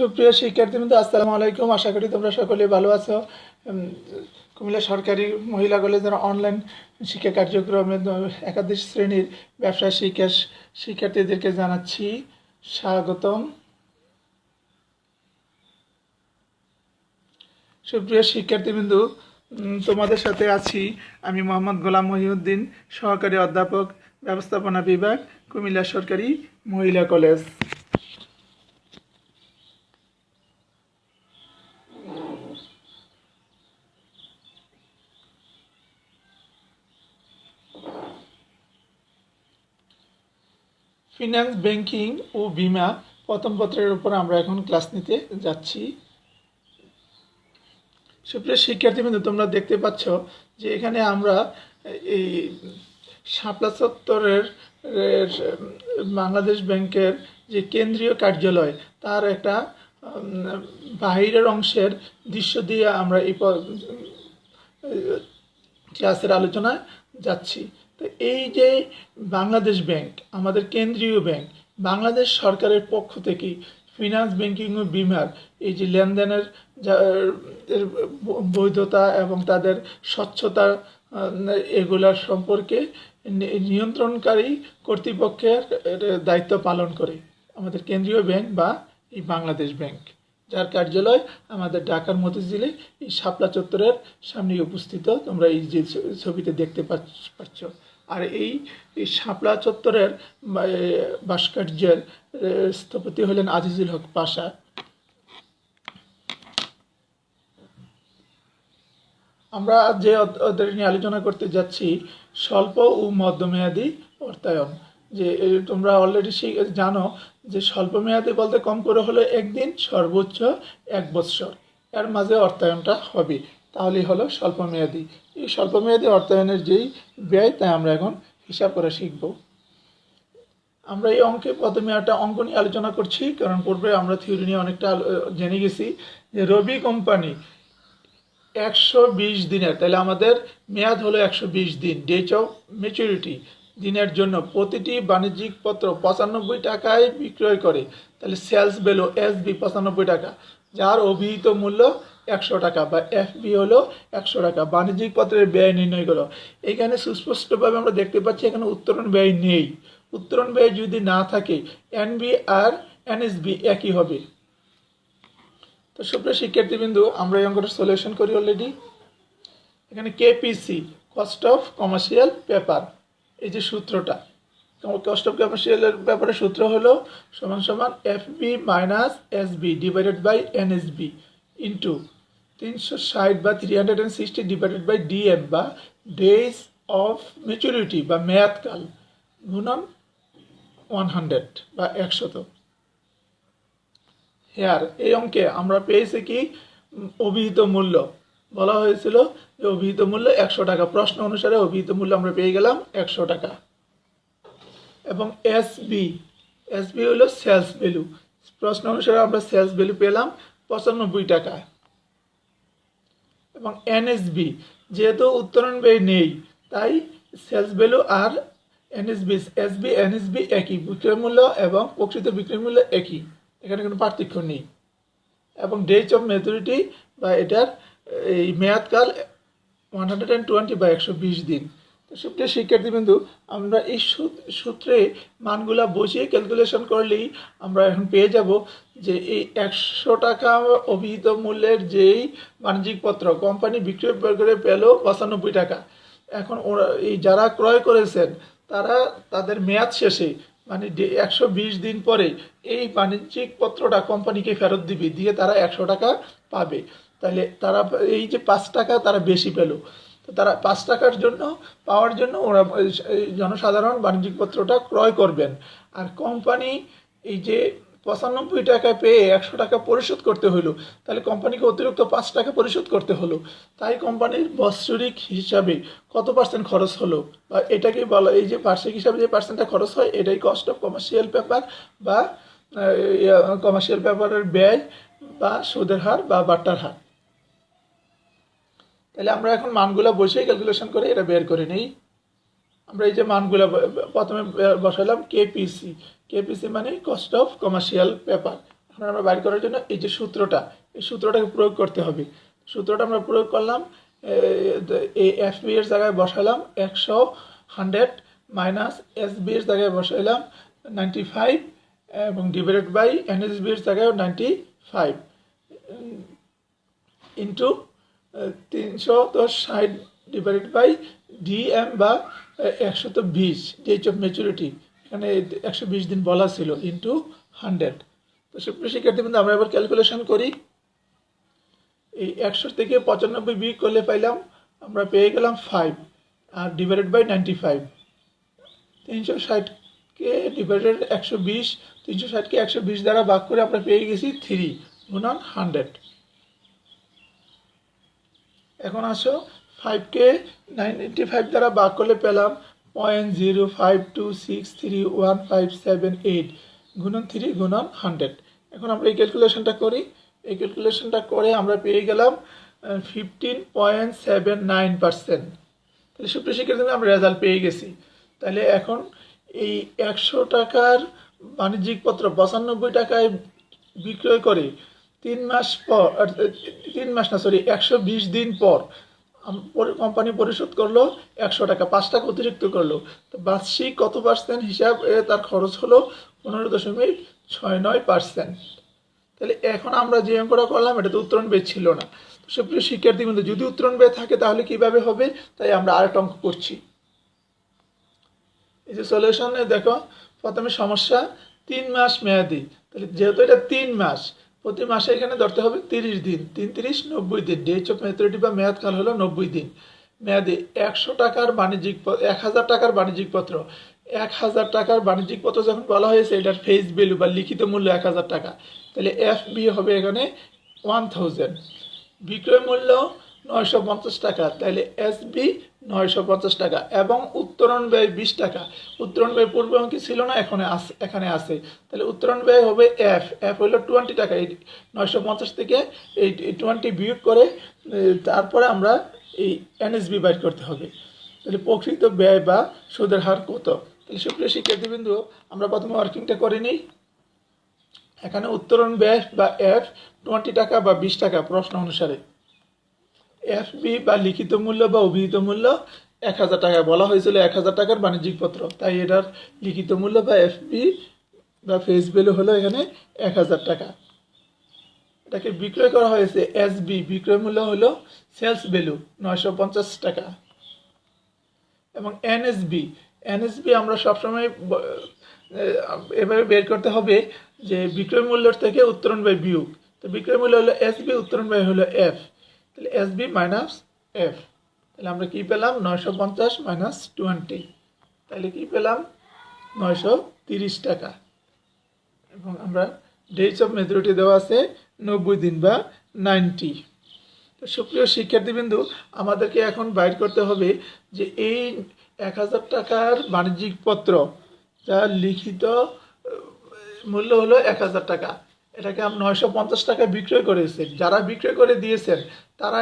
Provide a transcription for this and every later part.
সুপ্রিয় শিক্ষার্থী শিক্ষার্থীবৃন্দ আসসালামু আলাইকুম। আশা করি তোমরা সকলে ভালো আছো। কুমিল্লা সরকারি মহিলা কলেজের অনলাইন শিক্ষা কার্যক্রমে একাদশ শ্রেণির ব্যবসা শিক্ষা শিক্ষার্থীদেরকে জানাচ্ছি স্বাগতম। সুপ্রিয় শিক্ষার্থীবৃন্দ উম, তোমাদের সাথে আছি আমি মোহাম্মদ গোলাম মহিউদ্দিন সহকারী অধ্যাপক ব্যবস্থাপনা বিভাগ কুমিল্লা সরকারি মহিলা কলেজ। ফিনান্স ব্যাংকিং ও বিমা প্রথম পত্রের উপর আমরা এখন ক্লাস নিতে যাচ্ছি। সুপ্রিয় শিক্ষার্থীবৃন্দ, তোমরা দেখতে পাচ্ছ যে এখানে আমরা এই শাপলা চত্বরের বাংলাদেশ ব্যাংকের যে কেন্দ্রীয় কার্যালয়, তার একটা বাহিরের অংশের দৃশ্য দিয়ে আমরা এই ক্লাসের আলোচনায় যাচ্ছি। তো এই যে বাংলাদেশ ব্যাংক, আমাদের কেন্দ্রীয় ব্যাংক, বাংলাদেশ সরকারের পক্ষ থেকে ফিনান্স ব্যাংকিং ও বিমার এই যে লেনদেনের বৈধতা এবং তাদের স্বচ্ছতা এগুলার সম্পর্কে নিয়ন্ত্রণকারী কর্তৃপক্ষের দায়িত্ব পালন করে আমাদের কেন্দ্রীয় ব্যাংক বা এই বাংলাদেশ ব্যাংক। যার কার্যালয় আমাদের ঢাকার মতিঝিলে, এই শাপলা চত্বরের সামনে উপস্থিত তোমরা এই যে ছবিতে দেখতে পাচ্ছ। আর এই শাপলা চত্বরের ভাস্কর্যের স্থপতি হলেন আজিজুল হক পাশা। আমরা যে অধ্- অধ্যায় নিয়ে আলোচনা করতে যাচ্ছি, স্বল্প ও মধ্যমেয়াদী অর্থায়ন। যে তোমরা অলরেডি জানো যে স্বল্প মেয়াদী বলতে কম করে হলো একদিন সর্বোচ্চ এক বৎসর। এর মাঝে অর্থায়নটা হবে। তাহলেই হলো স্বল্প মেয়াদী এই স্বল্প মেয়াদী অর্থায়নের যেই ব্যয়, তা আমরা এখন হিসাব করে শিখব। আমরা এই অঙ্কে প্রথমে একটা অঙ্ক নিয়ে আলোচনা করছি, কারণ পূর্বে আমরা থিওরি নিয়ে অনেকটা জেনে গেছি যে রবি কোম্পানি একশো বিশ দিনের, তাহলে আমাদের মেয়াদ হলো একশো বিশ দিন ডেট অফ ম্যাচুরিটি দিনের জন্য প্রতিটি বাণিজ্যিক পত্র পঁচানব্বই টাকায় বিক্রয় করে, তাহলে সেলস ভ্যালু এস বি পঁচানব্বই টাকা, যার অভিহিত মূল্য একশো টাকা বা এফ বি হলো একশো টাকা। বাণিজ্যিক পত্রের ব্যয় নির্ণয় করো। এখানে সুস্পষ্টভাবে আমরা দেখতে পাচ্ছি এখানে উত্তরণ ব্যয় নেই। উত্তরণ ব্যয় যদি না থাকে এনবি আর এনএসবি একই হবে। তো সুপ্রিয় শিক্ষার্থীবৃন্দু, আমরা এই অঙ্কটা সলিউশন করি অলরেডি এখানে KPC cost of commercial paper এই যে সূত্রটা কস্ট অফ কমার্শিয়ালের ব্যাপারে সূত্র হলো সমান সমান F B minus S B divided by N S B into তিনশো ষাট বা three hundred and sixty divided by DM বা ডেজ অফ ম্যাচুরিটি বা মেয়াদকাল গুণন ওয়ান হান্ড্রেড বা একশত। হেয়ার এই অঙ্কে আমরা পেয়েছি কি? অভিহিত মূল্য। বলা হয়েছিল যে অভিহিত মূল্য একশো টাকা। প্রশ্ন অনুসারে অভিহিত মূল্য আমরা পেয়ে গেলাম একশো টাকা। এবং এস বি এস বি হলো সেলস ভ্যালু প্রশ্ন অনুসারে আমরা সেলস ভ্যালু পেলাম পঁচানব্বই টাকা। এবং এনএসবি যেহেতু উত্তরণ ব্যয় নেই, তাই সেলস ভ্যালু আর এনএসবি, এসবি, এনএসবি একই, বিক্রয় মূল্য এবং প্রকৃত বিক্রয় মূল্য একই। এখানে কোনো পার্থক্য নেই। এবং ডেট অফ মেচুরিটি বা এটার এই মেয়াদকাল ওয়ান হান্ড্রেড অ্যান্ড টোয়েন্টি বা একশো বিশ দিন। তো সুপ্রিয় শিক্ষার্থীবৃন্দু, আমরা এই সূত্রে মানগুলা বসিয়ে ক্যালকুলেশন করলেই আমরা এখন পেয়ে যাব যে এই একশো টাকা অভিহিত মূল্যের যেই বাণিজ্যিক পত্র কোম্পানি বিক্রয় করে পেল পঁচানব্বই টাকা। এখন ওরা, এই যারা ক্রয় করেছেন, তারা তাদের মেয়াদ শেষে মানে একশো বিশ দিন পরে এই বাণিজ্যিক পত্রটা কোম্পানিকে ফেরত দিবে, দিয়ে তারা একশো টাকা পাবে। তাহলে তারা, এই যে পাঁচ টাকা তারা বেশি পেল। তারা পাঁচ টাকার জন্য, পাওয়ার জন্য ওরা জনসাধারণ বাণিজ্যিক পত্রটা ক্রয় করবেন। আর কোম্পানি এই যে পঁচানব্বই টাকা পেয়ে একশো টাকা পরিশোধ করতে হলো তাহলে কোম্পানিকে অতিরিক্ত পাঁচ টাকা পরিশোধ করতে হলো। তাই কোম্পানির বাৎসরিক হিসাবে কত পার্সেন্ট খরচ হলো? বা এটাকে বলা, এই যে বার্ষিক হিসাবে যে পার্সেন্টটা খরচ হয়, এটাই কস্ট অফ কমার্শিয়াল পেপার বা কমার্শিয়াল পেপারের ব্যয় বা সুদের হার বা বাট্টার হার। তাহলে আমরা এখন মানগুলো বসেই ক্যালকুলেশন করে এটা বের করে নিই। আমরা এই যে মানগুলো প্রথমে বসালাম কেপিসি কেপিসি মানে কস্ট অফ কমার্শিয়াল পেপার এখন আমরা বাইর করার জন্য এই যে সূত্রটা, এই সূত্রটাকে প্রয়োগ করতে হবে। সূত্রটা আমরা প্রয়োগ করলাম এই এফ বি এর জায়গায় বসালাম একশো হান্ড্রেড মাইনাস এস বি এর জায়গায় বসাইলাম নাইনটি ফাইভ এবং ডিভাইডেড বাই এন এস এর জায়গায় নাইনটি ফাইভ। ইন্টু তিনশো তো ষাট ডিভাইডেড বাই ডিএম বা একশো তো বিশ ডেট অফ ম্যাচুরিটি এখানে একশো বিশ দিন বলা ছিল ইন্টু হান্ড্রেড তো সুপ্রিয় শিক্ষার্থী বন্ধু আমরা এবার ক্যালকুলেশন করি। এই একশো থেকে পঁচানব্বই বিয়োগ করলে পাইলাম, আমরা পেয়ে গেলাম ফাইভ আর ডিভাইডেড বাই নাইনটি ফাইভ তিনশো ষাটকে ডিভাইডেড একশো বিশ, তিনশো ষাটকে একশো বিশ দ্বারা ভাগ করে আমরা পেয়ে গেছি থ্রি গুণন হান্ড্রেড এখন আসো ফাইভকে নাইনটি ফাইভ দ্বারা ভাগ করলে পেলাম point zero five two six three one five seven eight গুণন থ্রি গুণন হান্ড্রেড এখন আমরা এই ক্যালকুলেশনটা করি। এই ক্যালকুলেশনটা করে আমরা পেয়ে গেলাম fifteen point seven nine percent তাহলে সুপ্রিয় শিক্ষার্থী আমরা রেজাল্ট পেয়ে গেছি। তাহলে এখন এই একশো টাকার বাণিজ্যিক পত্র পঁচানব্বই টাকায় বিক্রয় করে তিন মাস পর তিন মাস না সরি একশো বিশ দিন পর কোম্পানি পরিশোধ করল, একশো টাকা, পাঁচ টাকা অতিরিক্ত করল। তো বার্ষিক কত পার্সেন্ট হিসাবে তার খরচ হলো পনেরো দশমিক ছয় নয় পার্সেন্ট তাহলে এখন আমরা যে অঙ্কটা করলাম, এটা তো উত্তরণ বেদ ছিল না। তো সুপ্রিয় শিক্ষার্থী কিন্তু যদি উত্তরণ বেদ থাকে, তাহলে কীভাবে হবে? তাই আমরা আরেকটা অঙ্ক করছি। এই যে সলিউশনে দেখো, প্রথমে সমস্যা, তিন মাস মেয়াদি। তাহলে যেহেতু এটা তিন মাস প্রতি মাসে এখানে ধরতে হবে তিরিশ দিন। তিন তিরিশ, নব্বই দিন। ডেট অফ ম্যাচুরিটি বা মেয়াদকাল হলো নব্বই দিন। মেয়াদে একশো টাকার বাণিজ্যিক এক হাজার টাকার বাণিজ্যিক পত্র। এক হাজার টাকার বাণিজ্যিক পত্র যখন বলা হয়েছে, এটার ফেস ভ্যালু বা লিখিত মূল্য এক হাজার টাকা। তাহলে এফ বি হবে এখানে ওয়ান থাউজেন্ড বিক্রয় মূল্য নয়শো পঞ্চাশ টাকা। তাহলে এস বি নয়শো পঞ্চাশ টাকা এবং উত্তরণ ব্যয় বিশ টাকা। উত্তরণ ব্যয় পূর্বে অঙ্কে ছিল না, এখানে আছে এখানে আছে। তাহলে উত্তরণ ব্যয় হবে এফ এফ হলো টোয়েন্টি টাকা। এই নয়শো পঞ্চাশ থেকে এই টোয়েন্টি বিয়োগ করে তারপরে আমরা এই এনএসবি বাইর করতে হবে। তাহলে প্রকৃত ব্যয় বা সুদের হার কত? তাহলে সুপ্রিয় শিক্ষার্থীবৃন্দু, আমরা প্রথমে ওয়ার্কিংটা করে নিই। এখানে উত্তরণ ব্যয় বা এফ টোয়েন্টি টাকা বা বিশ টাকা প্রশ্ন অনুসারে। এফ বি লিখিত মূল্য বা অভিহিত মূল্য এক হাজার টাকা। বলা হয়েছিল এক হাজার টাকার বাণিজ্যিক পত্র তাই এটার লিখিত মূল্য বা এফ বি ফেস ভ্যালু হলো এখানে এক হাজার টাকা। এটাকে বিক্রয় করা হয়েছে এস বি বিক্রয় মূল্য হলো সেলস ভ্যালু নয়শো পঞ্চাশ টাকা। এবং এনএসবি এনএসবি আমরা সবসময় এভাবে বের করতে হবে যে বিক্রয় মূল্যের থেকে উত্তরণ ব্যয় বিয়োগ। তো বিক্রয় মূল্য হলো এস বি উত্তরণ ব্যয় হলো F S B minus F তাহলে আমরা কি পেলাম? নয়শো পঞ্চাশ মাইনাস টোয়েন্টি তাহলে কি পেলাম? নয়শো তিরিশ টাকা। এবং আমরা ডেটস অফ মেচুরিটি দেওয়া আছে নব্বই দিন বা নাইনটি তো সুপ্রিয় শিক্ষার্থীবৃন্দু, আমাদেরকে এখন বাইর করতে হবে যে এই এক হাজার টাকার বাণিজ্যিক পত্র যার লিখিত মূল্য হলো এক হাজার টাকা। এটাকে আমরা নয়শো পঞ্চাশ টাকা বিক্রয় করেছেন। যারা বিক্রয় করে দিয়েছেন তারা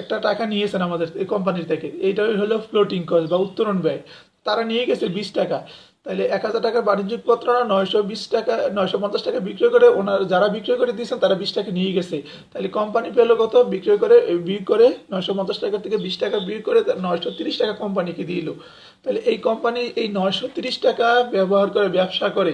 একটা টাকা নিয়েছেন আমাদের এই কোম্পানির থেকে। এইটাই হলো ফ্লোটিং কস্ট বা উত্তরণ ব্যয়। তারা নিয়ে গেছে বিশ টাকা। তাহলে এক হাজার টাকার বাণিজ্যিক পত্র নয়শো বিশ টাকা, নয়শো পঞ্চাশ টাকা বিক্রয় করে ওনার যারা বিক্রয় করে দিয়েছেন, তারা বিশ টাকা নিয়ে গেছে। তাহলে কোম্পানি পেল কত? বিক্রয় করে বিক্রি করে নয়শো পঞ্চাশ টাকা থেকে বিশ টাকা বিক্রি করে নয়শো তিরিশ টাকা কোম্পানিকে দিল। তাহলে এই কোম্পানি এই নয়শো তিরিশ টাকা ব্যবহার করে, ব্যবসা করে,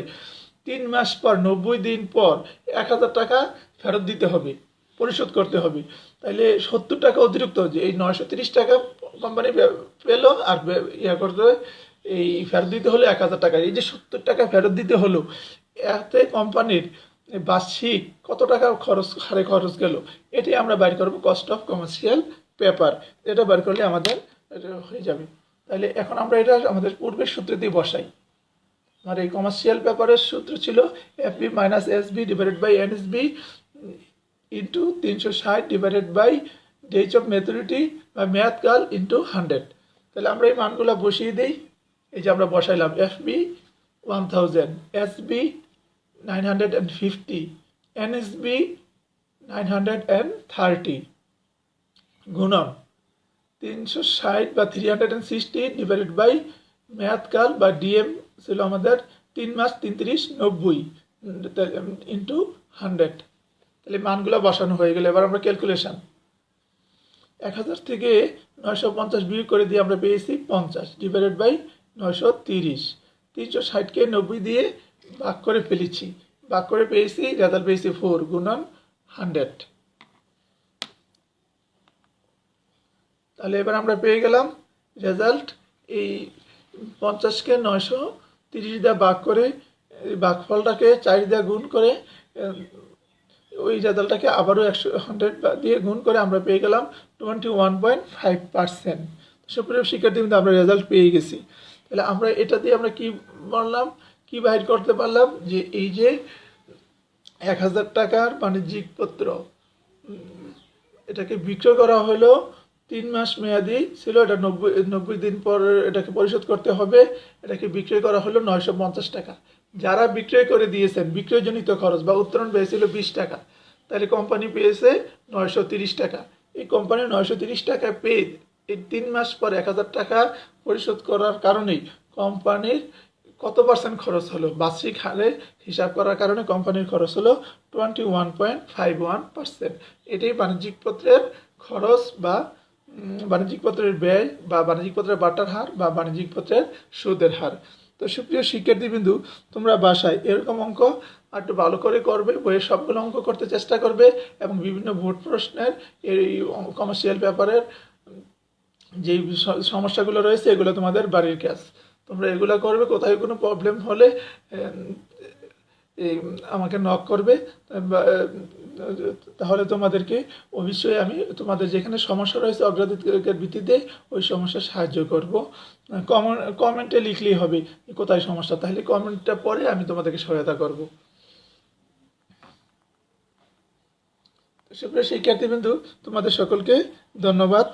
তিন মাস পর, নব্বই দিন পর, এক হাজার টাকা ফেরত দিতে হবে। পরিশোধ করতে হবে। তাহলে সত্তর টাকা অতিরিক্ত যে এই নয়শো তিরিশ টাকা কোম্পানি পেল আর ইয়া করতে এই ফেরত দিতে হলো এক হাজার টাকা। এই যে সত্তর টাকা ফেরত দিতে হলো, এতে কোম্পানির বার্ষিক কত টাকা খরচ, হারে খরচ গেল? এটি আমরা বাইর করব কস্ট অফ কমার্শিয়াল পেপার এটা বাইর করলে আমাদের এটা হয়ে যাবে। তাহলে এখন আমরা এটা আমাদের পূর্বের সূত্র দিয়ে বসাই। আমার এই কমার্শিয়াল পেপারের সূত্র ছিল F B minus S B divided by N S B into তিনশো ষাট divided by days of maturity বা মেয়াদকাল ইন্টু হান্ড্রেড তাহলে আমরা এই মানগুলো বসিয়ে দিই। এই যে আমরা বসাইলাম F B one thousand S B nine hundred and fifty N S B nine hundred and thirty গুণন। তিনশো ষাট বা three hundred and sixty divided by মেয়াদকাল বা ডিএম ছিল আমাদের তিন মাস তিনত্রিশ নব্বই ইন্টু হান্ড্রেড তাহলে মানগুলো বসানো হয়ে গেলে। এবার আমরা ক্যালকুলেশন এক হাজার থেকে নয়শো পঞ্চাশ বিয়োগ করে দিয়ে আমরা পেয়েছি পঞ্চাশ ডিভাইডেড বাই নয়শো তিরিশ। তিনশো ষাটকে নব্বই দিয়ে ভাগ করে ফেলেছি। ভাগ করে পেয়েছি রেজাল্ট পেয়েছি ফোর গুণন হান্ড্রেড তাহলে এবার আমরা পেয়ে গেলাম রেজাল্ট এই পঞ্চাশকে নয়শো তিরিশ দিয়ে ভাগ করে ভাগফলটাকে চার দিয়ে গুণ করে ওই রেজাল্টটাকে আবারও একশো হান্ড্রেড দিয়ে গুণ করে আমরা পেয়ে গেলাম twenty one point five percent সুপ্রিয় শিক্ষার্থী কিন্তু আমরা রেজাল্ট পেয়ে গেছি। তাহলে আমরা এটা দিয়ে আমরা কি বললাম কি বাইর করতে পারলাম? যে এই যে এক হাজার টাকার বাণিজ্যিক পত্র এটাকে বিক্রয় করা হলো, তিন মাস মেয়াদি ছিল, এটা নব্বই নব্বই দিন পর এটাকে পরিশোধ করতে হবে, এটাকে বিক্রয় করা হলো নয়শো পঞ্চাশ টাকা। যারা বিক্রয় করে দিয়েছেন, বিক্রয়জনিত খরচ বা উত্তোলন পেয়েছিল বিশ টাকা, তাহলে কোম্পানি পেয়েছে নয়শো তিরিশ টাকা। এই কোম্পানি নয়শো তিরিশ টাকা পেয়ে এই তিন মাস পর এক হাজার টাকা পরিশোধ করার কারণেই কোম্পানির কত পার্সেন্ট খরচ হলো? বার্ষিক হারে হিসাব করার কারণে কোম্পানির খরচ হলো twenty one point five one percent এটাই বাণিজ্যিক পত্রের খরচ বা বাণিজ্যিক পত্রের ব্যয় বা বাণিজ্যিক পত্রের বাটার হার বা বাণিজ্যিক পত্রের সুদের হার। তো সুপ্রিয় শিক্ষার্থীবিন্দু, তোমরা বাসায় এরকম অঙ্ক একটু ভালো করে করবে, বইয়ের সবগুলো অঙ্ক করতে চেষ্টা করবে এবং বিভিন্ন ভোট প্রশ্নের এই কমার্শিয়াল পেপারের যে সমস্যাগুলো রয়েছে, এগুলো তোমাদের বাড়ির কাজ। তোমরা এগুলো করবে, কোথায় কোনো প্রবলেম হলে আমাকে নক করবে তাহলে তোমাদেরকে অবশ্যই আমি তোমাদের যেখানে সমস্যা রয়েছে অগ্রাধিকার ভিত্তিতে ওই সমস্যা সাহায্য করব। কমেন্টে লিখলেই হবে কোথায় সমস্যা, তাহলে কমেন্টটা পরে আমি তোমাদেরকে সহায়তা করব। সুপ্রিয় শিক্ষার্থীবৃন্দু, তোমাদের সকলকে ধন্যবাদ।